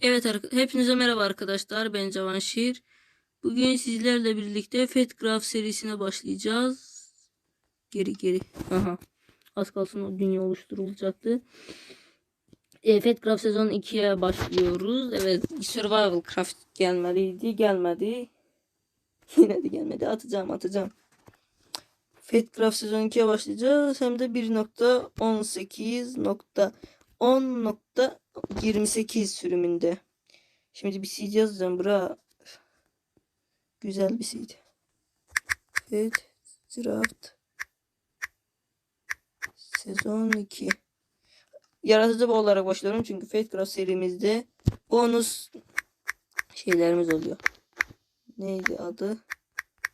Evet hepinize merhaba arkadaşlar. Ben Cavanşir. Bugün sizlerle birlikte FedCraft serisine başlayacağız. Geri geri. Aha. Az kalsın o dünya oluşturulacaktı. E, FedCraft sezon 2'ye başlıyoruz. Evet Survival Craft gelmeliydi. Gelmedi. Yine de gelmedi. Atacağım atacağım. FedCraft sezon 2'ye başlayacağız. Hem de 1.18.10.28 sürümünde. Şimdi bir seed yazacağım. Bura güzel bir seed. FedCraft sezon 2. Yaratıcı olarak başlıyorum çünkü FedCraft serimizde bonus şeylerimiz oluyor. Neydi adı?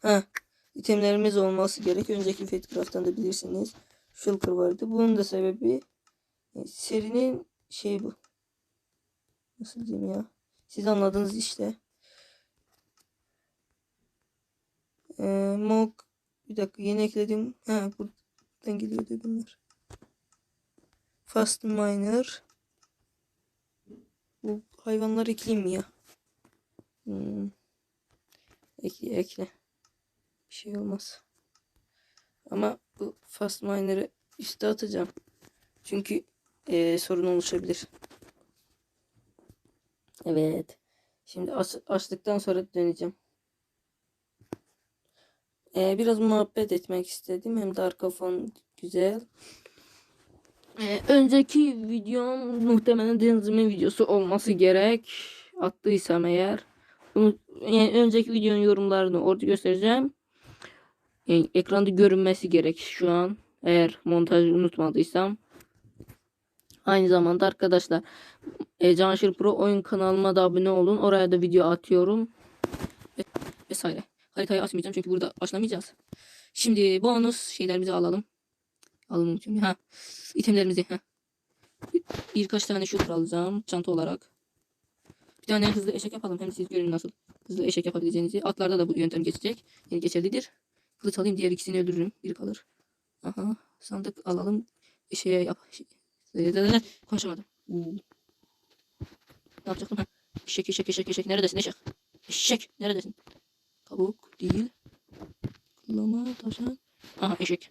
Ha, itemlerimiz olması gerek. Önceki FedCraft'tan da bilirsiniz. Shulker vardı. Bunun da sebebi serinin şey bu. Nasıl diyeyim ya? Siz anladınız işte. Ee, Mog bir dakika yeni ekledim. Ha buradan geliyordu bunlar. Fast Miner. Bu hayvanları ekleyeyim mi ya? Hmm. Ekle ekle. Bir şey olmaz. Ama bu Fast Miner'ı üste atacağım. Çünkü eee, sorun oluşabilir. Evet. Şimdi aç, açtıktan sonra döneceğim. Eee, biraz muhabbet etmek istedim. Hem de arka fon güzel. Eee, önceki videom muhtemelen Denizim'in videosu olması gerek. Attıysam eğer. Bunu, yani önceki videonun yorumlarını orada göstereceğim. Yani ekranda görünmesi gerek şu an. Eğer montajı unutmadıysam. Aynı zamanda arkadaşlar e, Canşir Pro oyun kanalıma da abone olun. Oraya da video atıyorum. Ve, vesaire. Haritayı açmayacağım çünkü burada başlamayacağız. Şimdi bonus şeylerimizi alalım. Alalım unutuyorum. Ha. itemlerimizi. Ha. Bir- Birkaç tane şutur alacağım. Çanta olarak. Bir tane hızlı eşek yapalım. Hem siz görün nasıl hızlı eşek yapabileceğinizi. Atlarda da bu yöntem geçecek. Yani geçerlidir. Kılıç alayım. Diğer ikisini öldürürüm. Biri kalır. Aha. Sandık alalım. Şeye yap. Şey. Konuşamadım. Uuu. Ne yapacaktım? Ha. Eşek eşek eşek eşek. Neredesin eşek? Eşek. Neredesin? Tavuk değil. Kıllama taşan. Aha eşek.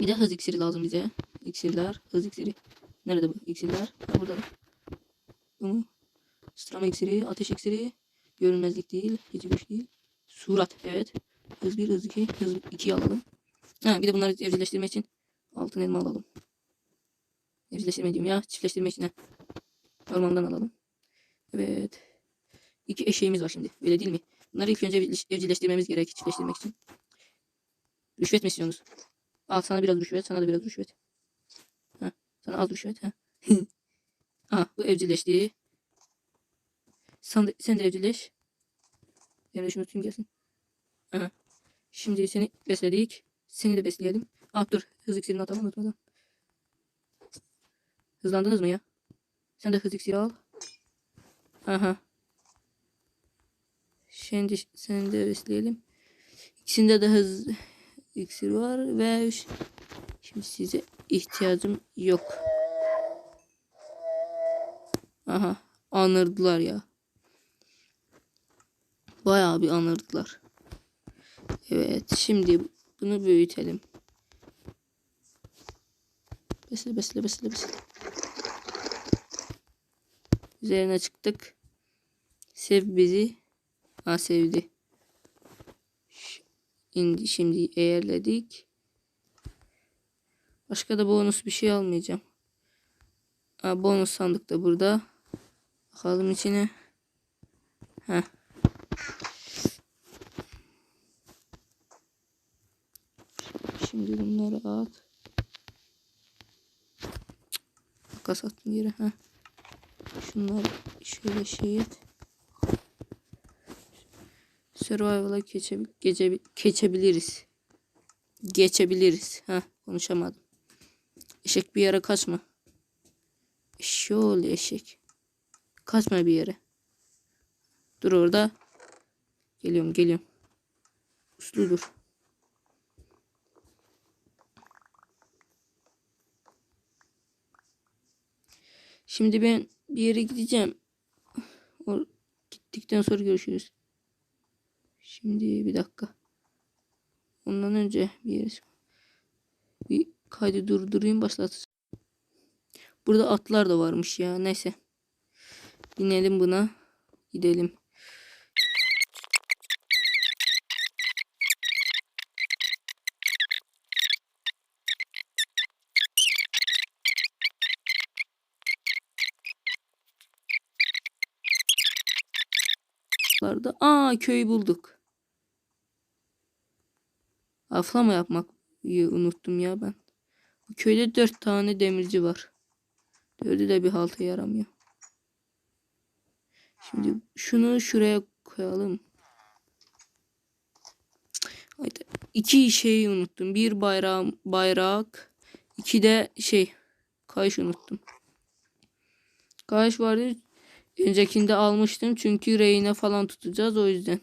Bir de hız iksiri lazım bize. İksirler. Hız iksiri. Nerede bu iksirler? Ha, burada. Bu mu? Strama iksiri. Ateş iksiri. Görünmezlik değil. Gece güç değil. Surat. Evet. Hız 1, hız 2. Hız 2'yi alalım. Ha, bir de bunları evcilleştirmek için altın elma alalım. Evcilleştirme diyorum ya. Çiftleştirmek için. ha. Ormandan alalım. Evet. İki eşeğimiz var şimdi. Öyle değil mi? Bunları ilk önce evcilleş- evcilleştirmemiz gerek. Çiftleştirmek için. Rüşvet mi istiyorsunuz? Al sana biraz rüşvet. Sana da biraz rüşvet. Ha, sana az rüşvet. Ha. ha bu evcilleşti. Sen de, sen de evcilleş. De şunu tutayım gelsin. Aha. Şimdi seni besledik. Seni de besleyelim. Ah dur. Hız iksirini atalım unutmadan. Hızlandınız mı ya? Sen de hız iksiri al. Aha. Şimdi seni de besleyelim. İkisinde de hız iksiri var ve şimdi size ihtiyacım yok. Aha. Anırdılar ya. Bayağı bir anırdılar. Evet. Şimdi bunu büyütelim. Besle besle besle besle. Üzerine çıktık. Sev bizi. Ha sevdi. Ş- Indi şimdi eğerledik. Başka da bonus bir şey almayacağım. Ha, bonus sandık da burada. Bakalım içine. Heh. Şimdi bunları at. Makas attım yere. Heh. Şunları şöyle et. Survival'a geçe, geçe, geçebiliriz. Geçebiliriz. Ha konuşamadım. Eşek bir yere kaçma. Şöyle eşek. Kaçma bir yere. Dur orada. Geliyorum geliyorum. Uslu dur. Şimdi ben bir yere gideceğim. Or- gittikten sonra görüşürüz. Şimdi bir dakika. Ondan önce bir yere bir kaydı durdurayım başlatacağım. Burada atlar da varmış ya. Neyse. Binelim buna. Gidelim. Atlarda. Aa köyü bulduk. Aflama yapmayı unuttum ya ben. Bu köyde dört tane demirci var. Dördü de bir halta yaramıyor. Şimdi şunu şuraya koyalım. Haydi. İki şeyi unuttum. Bir bayrak, bayrak. iki de şey. Kayış unuttum. Kayış vardı. Öncekinde almıştım. Çünkü reyine falan tutacağız. O yüzden.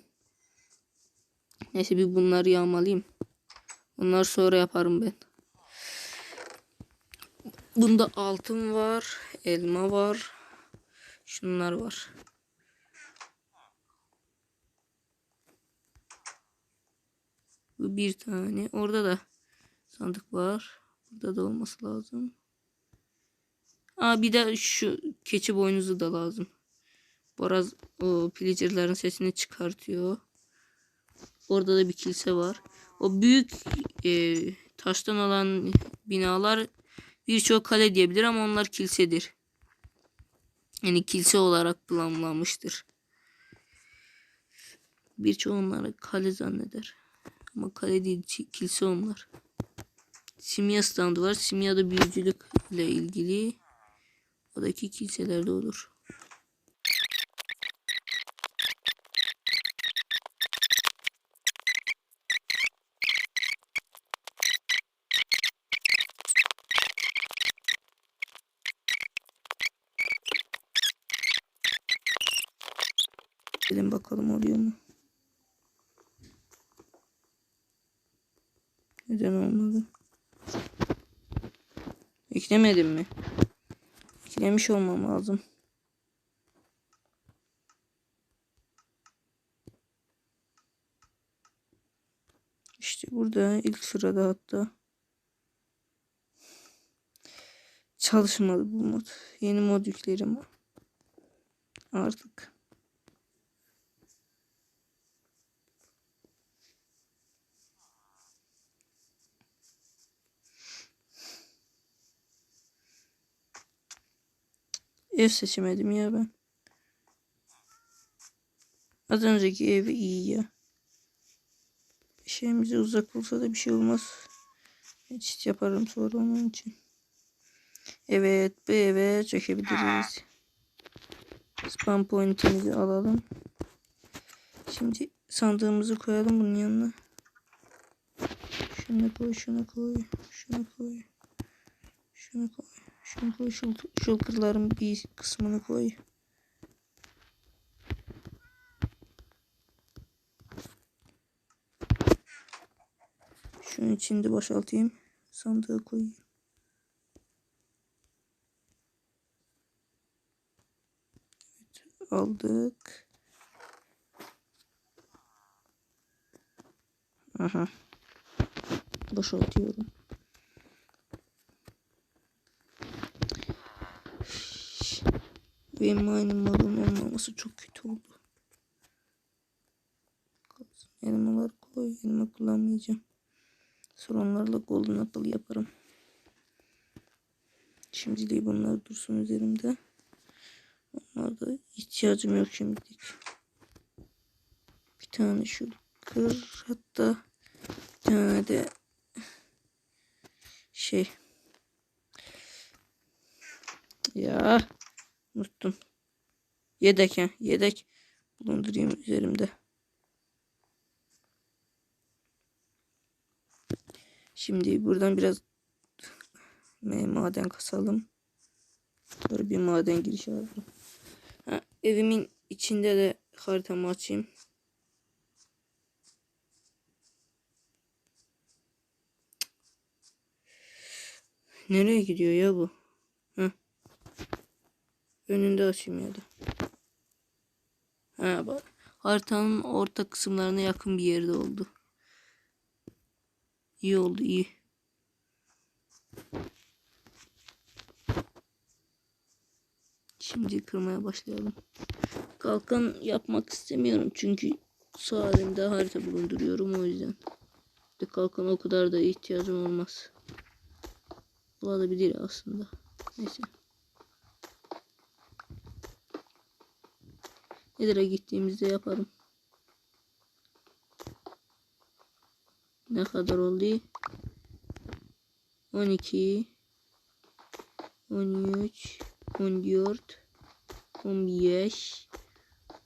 Neyse bir bunları yağmalayayım. Onları sonra yaparım ben. Bunda altın var. Elma var. Şunlar var. Bu bir tane. Orada da sandık var. Burada da olması lazım. Aa bir de şu keçi boynuzu da lazım. Boraz o pillager'ların sesini çıkartıyor. Orada da bir kilise var. O büyük e, taştan olan binalar birçok kale diyebilir ama onlar kilisedir. Yani kilise olarak planlanmıştır. Birçoğu onları kale zanneder. Ama kale değil kilise onlar. Simya standı var. Simya da büyücülük ile ilgili. Oradaki kiliselerde olur. Gelin bakalım oluyor mu? Neden olmadı? Eklemedim mi? Eklemiş olmam lazım. İşte burada ilk sırada hatta. Çalışmadı bu mod. Yeni mod yüklerim artık. Ev seçemedim ya ben. Az önceki ev iyi ya. Şeyimize uzak olsa da bir şey olmaz. Geçit yaparım sonra onun için. Evet bu eve çekebiliriz. Spam pointimizi alalım. Şimdi sandığımızı koyalım bunun yanına. Şunu koy, şunu koy, şunu koy. Şunu koy. Şunu. Şul, şulkırların bir kısmını koy. Şunun içinde boşaltayım. Sandığı koyayım. Aldık. Aha. Boşaltıyorum. Benim aynı malın olmaması çok kötü oldu. Elmalar koy. Elma kullanmayacağım. Sonra onlarla golden apple yaparım. Şimdilik bunlar dursun üzerimde. Onlarda ihtiyacım yok şimdilik. Bir tane şu kır hatta bir tane de şey ya unuttum. Yedek ha yedek bulundurayım üzerimde. Şimdi buradan biraz maden kasalım. Böyle bir maden girişi aldım. Ha, evimin içinde de haritamı açayım. Nereye gidiyor ya bu? Önünde da. Ha, bak. Haritanın orta kısımlarına yakın bir yerde oldu. İyi oldu iyi. Şimdi kırmaya başlayalım. Kalkan yapmak istemiyorum çünkü sağ elimde harita bulunduruyorum o yüzden. De kalkan o kadar da ihtiyacım olmaz. Olabilir aslında. Neyse. Nedir'e gittiğimizde yaparım. Ne kadar oldu? 12 13 14 15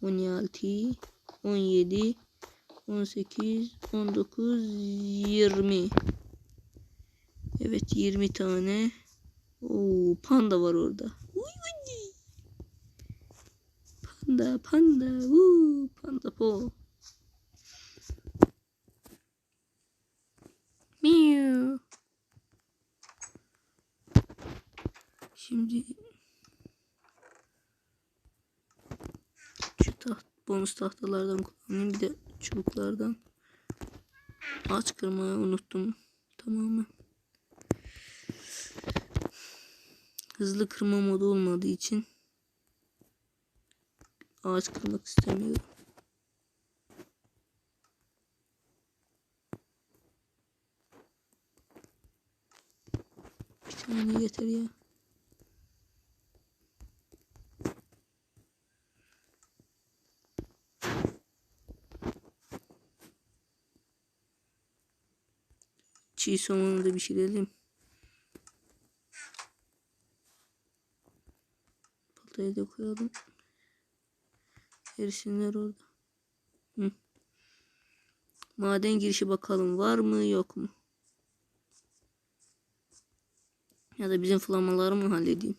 16 17 18 19 20 Evet 20 tane. Oo panda var orada. Panda panda. Uuu panda po. Miu. Şimdi şu taht bonus tahtalardan kullanayım bir de çubuklardan. Ağaç kırmayı unuttum tamamen. Hızlı kırma modu olmadığı için ağaç kırmak istemiyorum. Bir tane yeter ya. Çiğ somonu da pişirelim. Baltayı da koyalım. Erisinler orada. Hı. Maden girişi bakalım var mı yok mu? Ya da bizim flamaları mı halledeyim?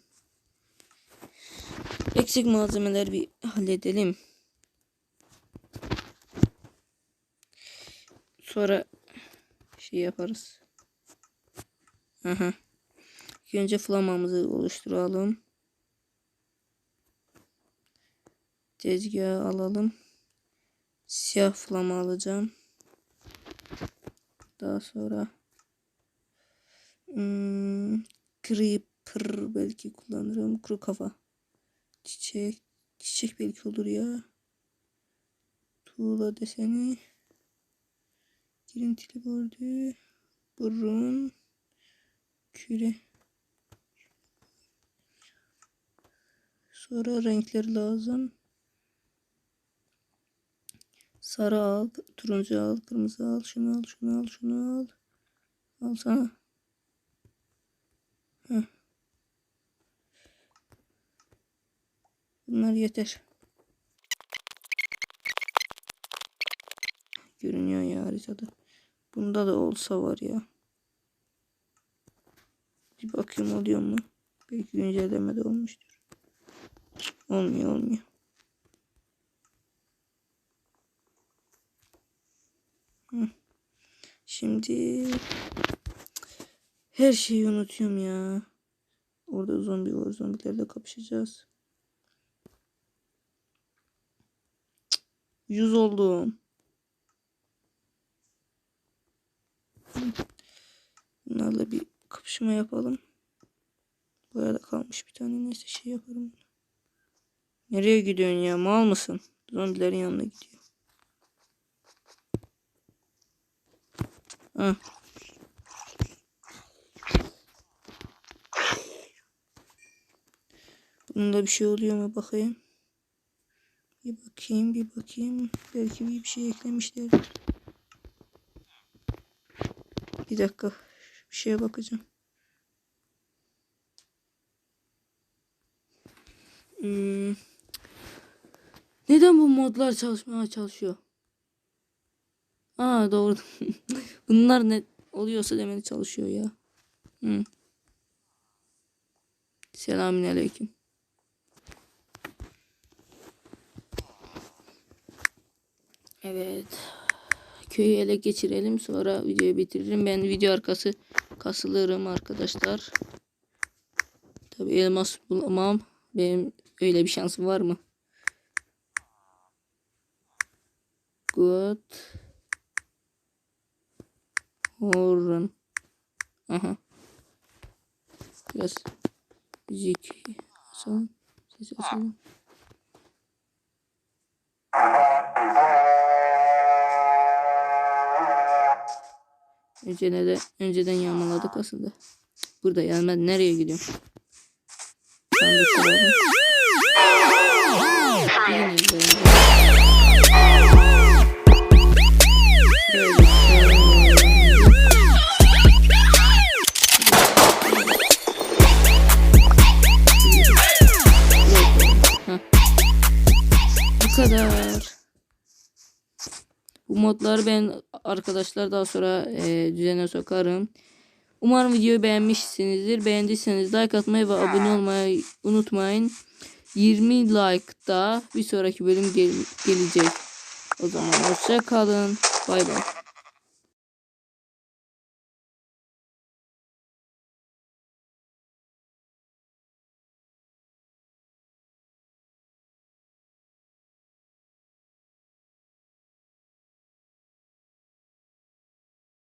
Eksik malzemeler bir halledelim. Sonra şey yaparız. Aha. Önce flamamızı oluşturalım. Tezgahı alalım. Siyah flama alacağım. Daha sonra hmm, creeper belki kullanırım. Kuru kafa. Çiçek. Çiçek belki olur ya. Tuğla deseni. Girintili bordü. Burun. Küre. Sonra renkler lazım. Sarı al, turuncu al, kırmızı al, şunu al, şunu al, şunu al. Al sana. Heh. Bunlar yeter. Görünüyor ya haritada. Bunda da olsa var ya. Bir bakayım oluyor mu? Belki güncellemede olmuştur. Olmuyor olmuyor. Hı. Şimdi her şeyi unutuyorum ya. Orada zombi var. Zombilerle kapışacağız. Yüz oldum. Bunlarla bir kapışma yapalım. Bu arada kalmış bir tane neyse şey yaparım. Nereye gidiyorsun ya? Mal mısın? Zombilerin yanına gidiyor. Heh. Bunda bir şey oluyor mu bakayım. Bir bakayım bir bakayım. Belki bir şey eklemişler. Bir dakika. Bir şeye bakacağım. Hmm. Neden bu modlar çalışmaya çalışıyor? Aa doğru. Bunlar ne oluyorsa demeli çalışıyor ya. Hı. Selamünaleyküm. Evet. Köyü ele geçirelim sonra videoyu bitiririm. Ben video arkası kasılırım arkadaşlar. Tabi elmas bulamam. Benim öyle bir şansım var mı? Good. Horn. Aha. Biraz müzik açalım. Sesi açalım. Önce de önceden yağmaladık aslında. Burada yani ben nereye gidiyorum? Ben de izleyelim. Böyle kadar. Bu modları ben arkadaşlar daha sonra e, düzene sokarım. Umarım videoyu beğenmişsinizdir. Beğendiyseniz like atmayı ve abone olmayı unutmayın. 20 like'da bir sonraki bölüm gel- gelecek. O zaman hoşça kalın. Bay bay.